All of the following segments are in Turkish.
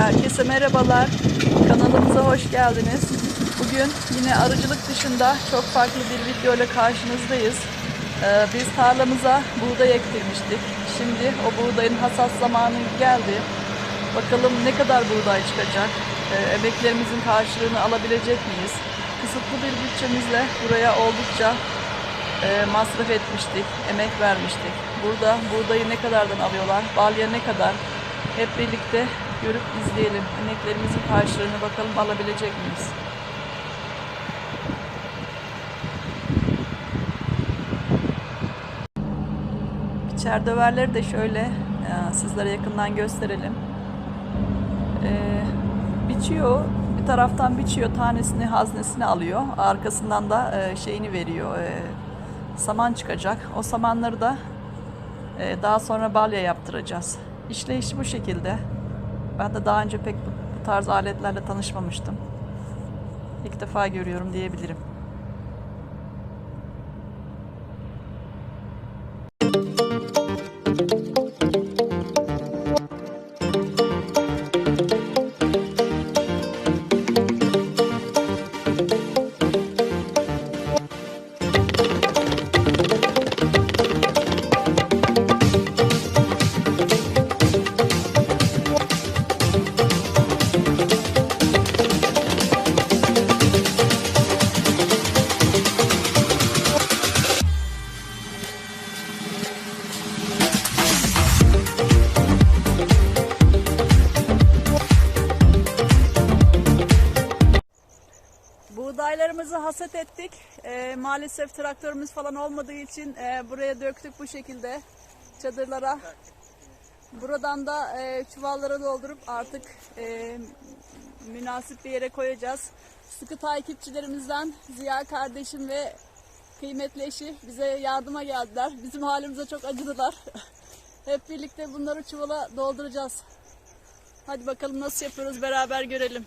Herkese merhabalar. Kanalımıza hoş geldiniz. Bugün yine arıcılık dışında çok farklı bir video ile karşınızdayız. Ee, biz tarlamıza buğday ektirmiştik. Şimdi o buğdayın hasat zamanı geldi. Bakalım ne kadar buğday çıkacak? Ee, emeklerimizin karşılığını alabilecek miyiz? Kısıtlı bir bütçemizle buraya oldukça e, masraf etmiştik, emek vermiştik. Burada buğdayı ne kadardan alıyorlar, balya ne kadar? Hep birlikte görüp izleyelim. Emeklerimizin karşılığını bakalım alabilecek miyiz? Biçer döverleri de şöyle e, sizlere yakından gösterelim. E, biçiyor, bir taraftan biçiyor, tanesini, haznesini alıyor. Arkasından da e, şeyini veriyor, e, saman çıkacak. O samanları da e, daha sonra balya yaptıracağız. İşleyişi bu şekilde. Ben de daha önce pek bu, bu tarz aletlerle tanışmamıştım. İlk defa görüyorum diyebilirim. Maalesef traktörümüz falan olmadığı için e, buraya döktük bu şekilde çadırlara. Buradan da e, çuvallara doldurup artık e, münasip bir yere koyacağız. Sıkı takipçilerimizden Ziya kardeşim ve kıymetli eşi bize yardıma geldiler. Bizim halimize çok acıdılar. Hep birlikte bunları çuvala dolduracağız. Hadi bakalım nasıl yapıyoruz beraber görelim.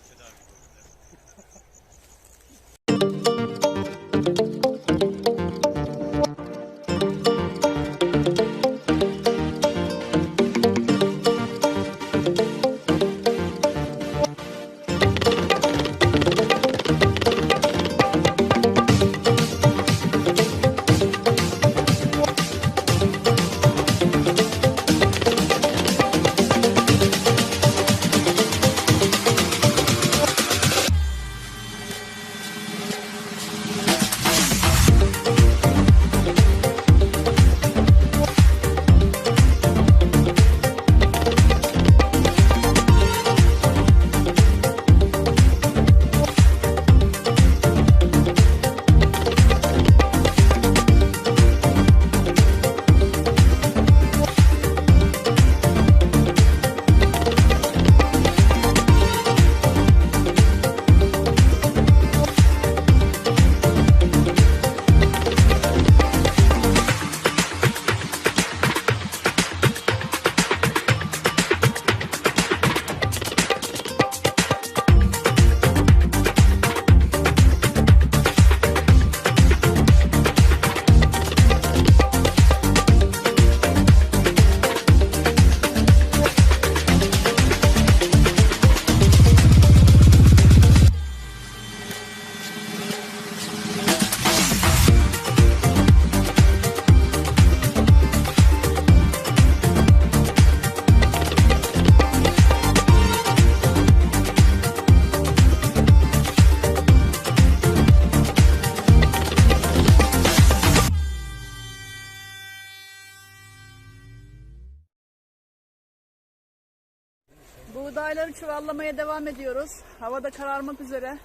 Çuvallamaya devam ediyoruz. Havada kararmak üzere.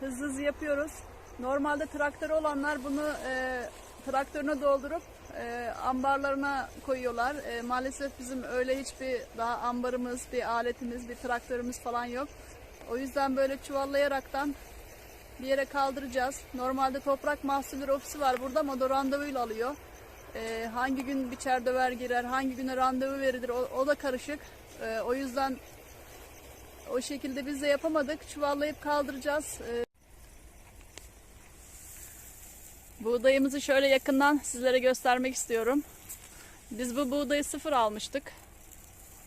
Hızlı hızlı yapıyoruz. Normalde traktörü olanlar bunu e, traktörüne doldurup e, ambarlarına koyuyorlar. E, maalesef bizim öyle hiçbir daha ambarımız, bir aletimiz, bir traktörümüz falan yok. O yüzden böyle çuvallayaraktan bir yere kaldıracağız. Normalde toprak mahsulleri ofisi var burada ama randevuyla alıyor. Ee, hangi gün biçer döver girer, hangi güne randevu verilir o, o da karışık. Ee, o yüzden o şekilde biz de yapamadık. Çuvallayıp kaldıracağız. Ee, buğdayımızı şöyle yakından sizlere göstermek istiyorum. Biz bu buğdayı sıfır almıştık.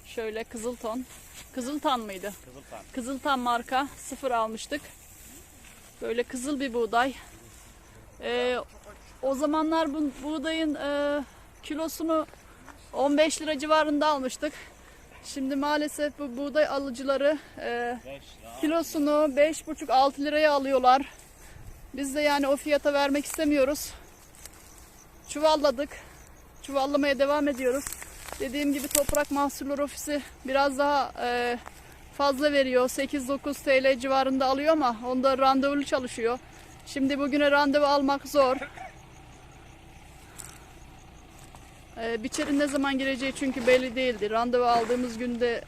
Şöyle Kızılton. Kızıltan mıydı? Kızıltan. Kızıltan marka sıfır almıştık. Böyle kızıl bir buğday. Ee, o zamanlar bu buğdayın e, kilosunu 15 lira civarında almıştık. Şimdi maalesef bu buğday alıcıları e, 5 lira. kilosunu 5,5-6 liraya alıyorlar. Biz de yani o fiyata vermek istemiyoruz. Çuvalladık. Çuvallamaya devam ediyoruz. Dediğim gibi Toprak Mahsulleri Ofisi biraz daha e, fazla veriyor. 8-9 TL civarında alıyor ama onda randevulu çalışıyor. Şimdi bugüne randevu almak zor. E, biçerin ne zaman gireceği çünkü belli değildi. Randevu aldığımız günde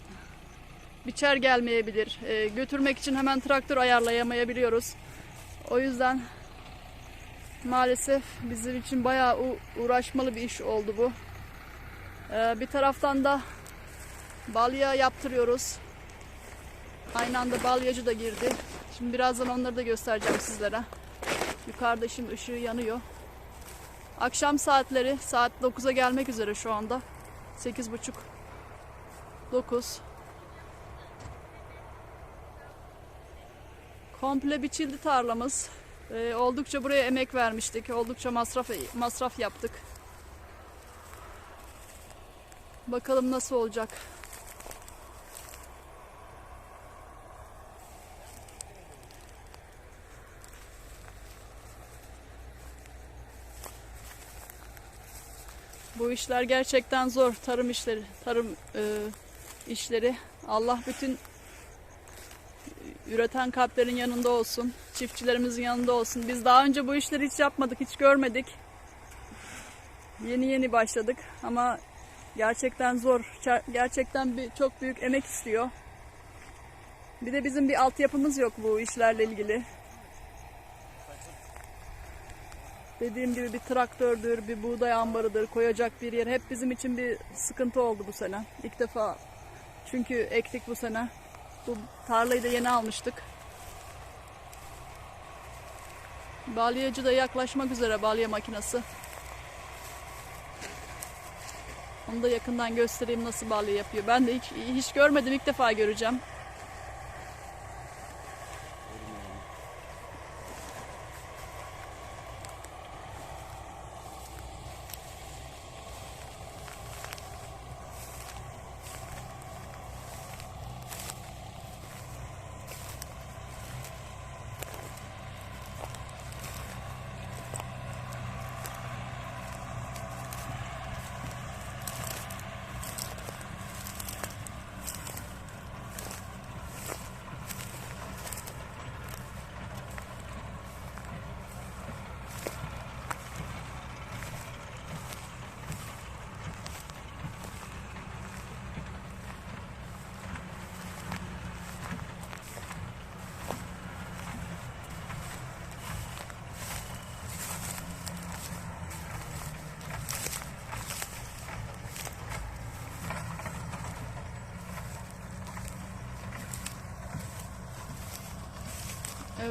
biçer gelmeyebilir. E, götürmek için hemen traktör ayarlayamayabiliyoruz. O yüzden maalesef bizim için bayağı uğraşmalı bir iş oldu bu. E, bir taraftan da balya yaptırıyoruz. Aynı anda balyacı da girdi. Şimdi birazdan onları da göstereceğim sizlere. Yukarıda şimdi ışığı yanıyor. Akşam saatleri saat 9'a gelmek üzere şu anda. 8.30 9 Komple biçildi tarlamız. Ee, oldukça buraya emek vermiştik. Oldukça masraf masraf yaptık. Bakalım nasıl olacak. Bu işler gerçekten zor. Tarım işleri, tarım e, işleri. Allah bütün üreten kalplerin yanında olsun. Çiftçilerimizin yanında olsun. Biz daha önce bu işleri hiç yapmadık, hiç görmedik. Yeni yeni başladık ama gerçekten zor. Ger- Gerçekten bir çok büyük emek istiyor. Bir de bizim bir altyapımız yok bu işlerle ilgili. Dediğim gibi bir traktördür, bir buğday ambarıdır, koyacak bir yer. Hep bizim için bir sıkıntı oldu bu sene. İlk defa çünkü ektik bu sene. Bu tarlayı da yeni almıştık. Balyacı da yaklaşmak üzere balya makinesi. Onu da yakından göstereyim nasıl balya yapıyor. Ben de hiç, hiç görmedim ilk defa göreceğim.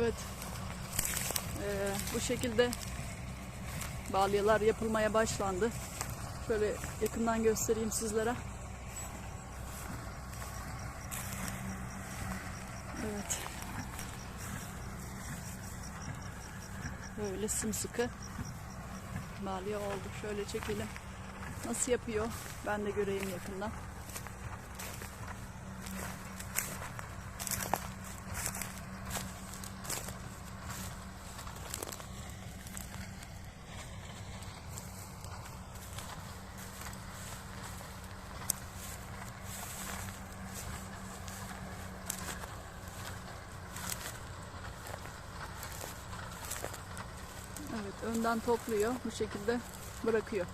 Evet. Ee, bu şekilde balyalar yapılmaya başlandı. Şöyle yakından göstereyim sizlere. Evet. Böyle sımsıkı balya oldu. Şöyle çekelim. Nasıl yapıyor? Ben de göreyim yakından. Önden topluyor. Bu şekilde bırakıyor.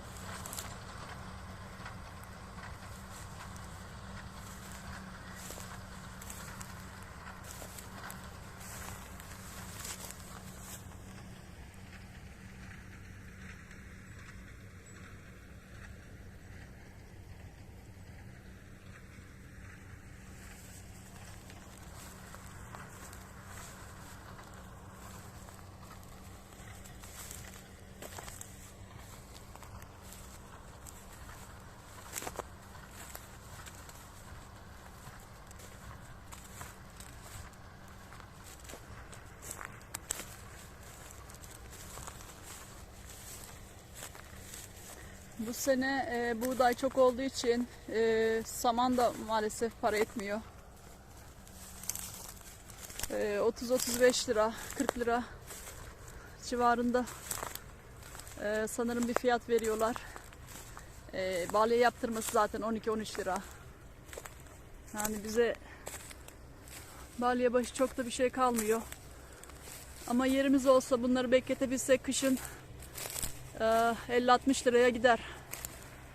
Bu sene e, buğday çok olduğu için e, saman da maalesef para etmiyor. E, 30-35 lira, 40 lira civarında e, sanırım bir fiyat veriyorlar. E, balya yaptırması zaten 12-13 lira. Yani bize balya başı çok da bir şey kalmıyor. Ama yerimiz olsa bunları bekletebilsek kışın 50-60 liraya gider.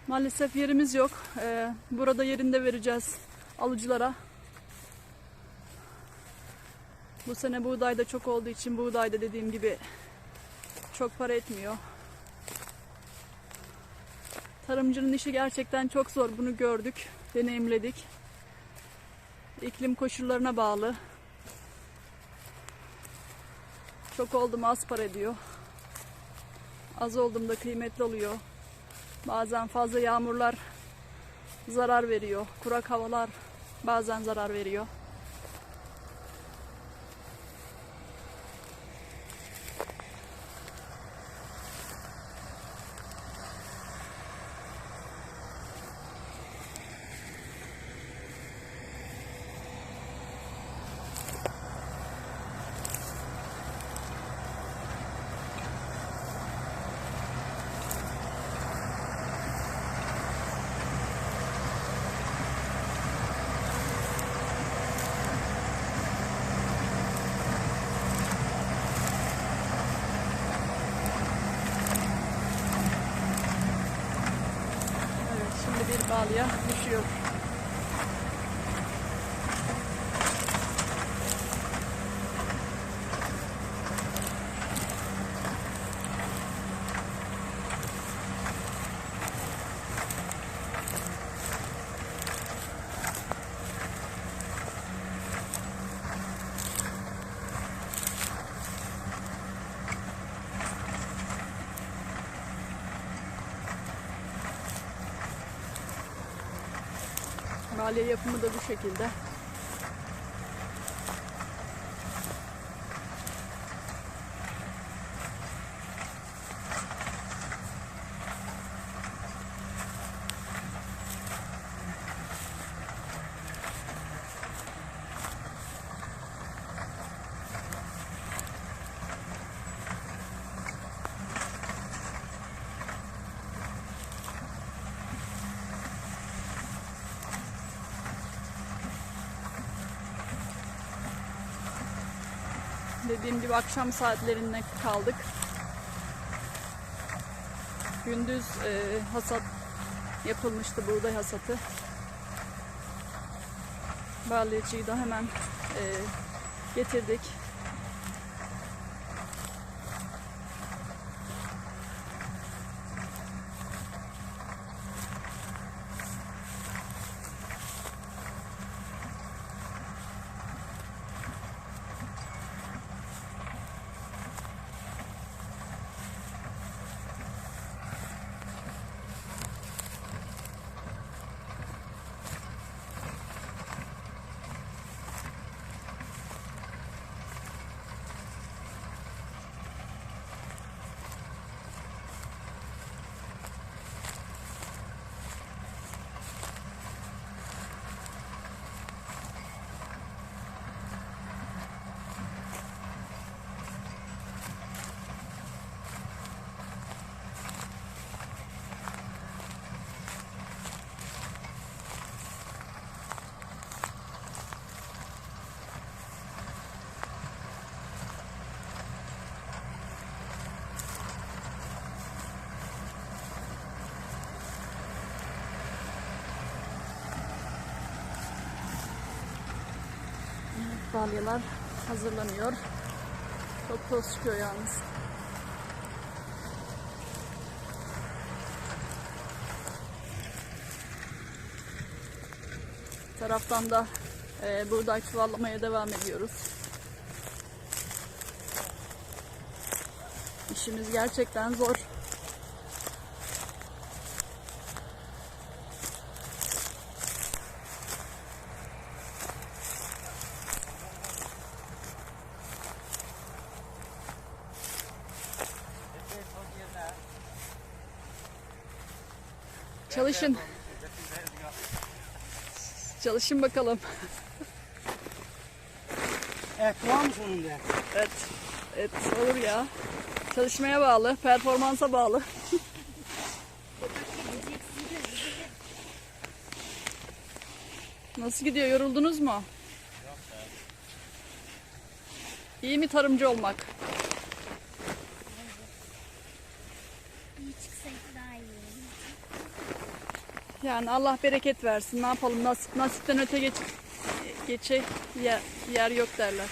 Maalesef yerimiz yok. E, burada yerinde vereceğiz alıcılara. Bu sene buğday da çok olduğu için buğday da dediğim gibi çok para etmiyor. Tarımcının işi gerçekten çok zor. Bunu gördük, deneyimledik. İklim koşullarına bağlı. Çok oldum az para ediyor. Az olduğumda kıymetli oluyor. Bazen fazla yağmurlar zarar veriyor. Kurak havalar bazen zarar veriyor. Evet, şimdi bir balya düşüyor. Balya yapımı da bu şekilde. Dediğim gibi akşam saatlerinde kaldık. Gündüz e, hasat yapılmıştı buğday hasatı. Balyacıyı da hemen e, getirdik. Balyalar hazırlanıyor. Çok toz çıkıyor yalnız. Taraftan da e, buğday çuvallamaya devam ediyoruz. İşimiz gerçekten zor. Çalışın. Çalışın bakalım. Evet var mı sonunda? Evet. Evet olur ya. Çalışmaya bağlı, performansa bağlı. Nasıl gidiyor? Yoruldunuz mu? İyi mi tarımcı olmak? İyi çıksaydı daha iyi. Yani Allah bereket versin. Ne yapalım? Nasip, nasipten öte geç, geçe yer, yer yok derler.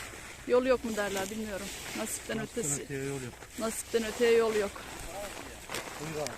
Yol yok mu derler bilmiyorum. Nasipten ötesi. Yol yok. Nasipten öteye yol yok. Buyur abi.